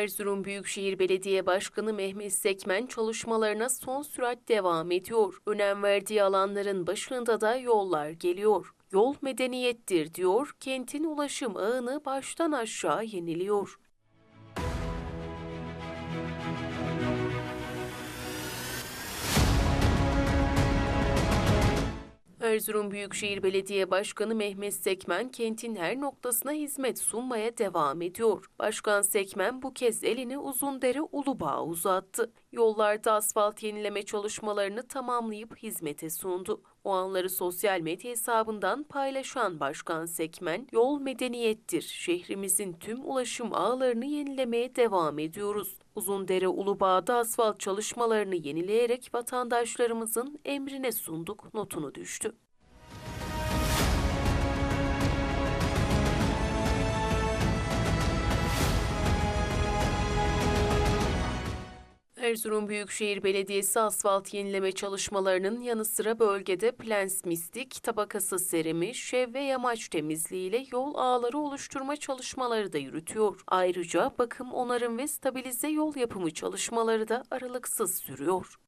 Erzurum Büyükşehir Belediye Başkanı Mehmet Sekmen çalışmalarına son sürat devam ediyor. Önem verdiği alanların başında da yollar geliyor. Yol medeniyettir diyor, kentin ulaşım ağını baştan aşağı yeniliyor. Erzurum Büyükşehir Belediye Başkanı Mehmet Sekmen kentin her noktasına hizmet sunmaya devam ediyor. Başkan Sekmen bu kez elini Uzundere Ulubağ'a uzattı. Yollarda asfalt yenileme çalışmalarını tamamlayıp hizmete sundu. O anları sosyal medya hesabından paylaşan Başkan Sekmen, yol medeniyettir. Şehrimizin tüm ulaşım ağlarını yenilemeye devam ediyoruz. Uzundere Ulubağ'da asfalt çalışmalarını yenileyerek vatandaşlarımızın emrine sunduk notunu düştü. Erzurum Büyükşehir Belediyesi asfalt yenileme çalışmalarının yanı sıra bölgede plens mistik, tabakası serimi, şev ve yamaç temizliğiyle yol ağları oluşturma çalışmaları da yürütüyor. Ayrıca bakım, onarım ve stabilize yol yapımı çalışmaları da aralıksız sürüyor.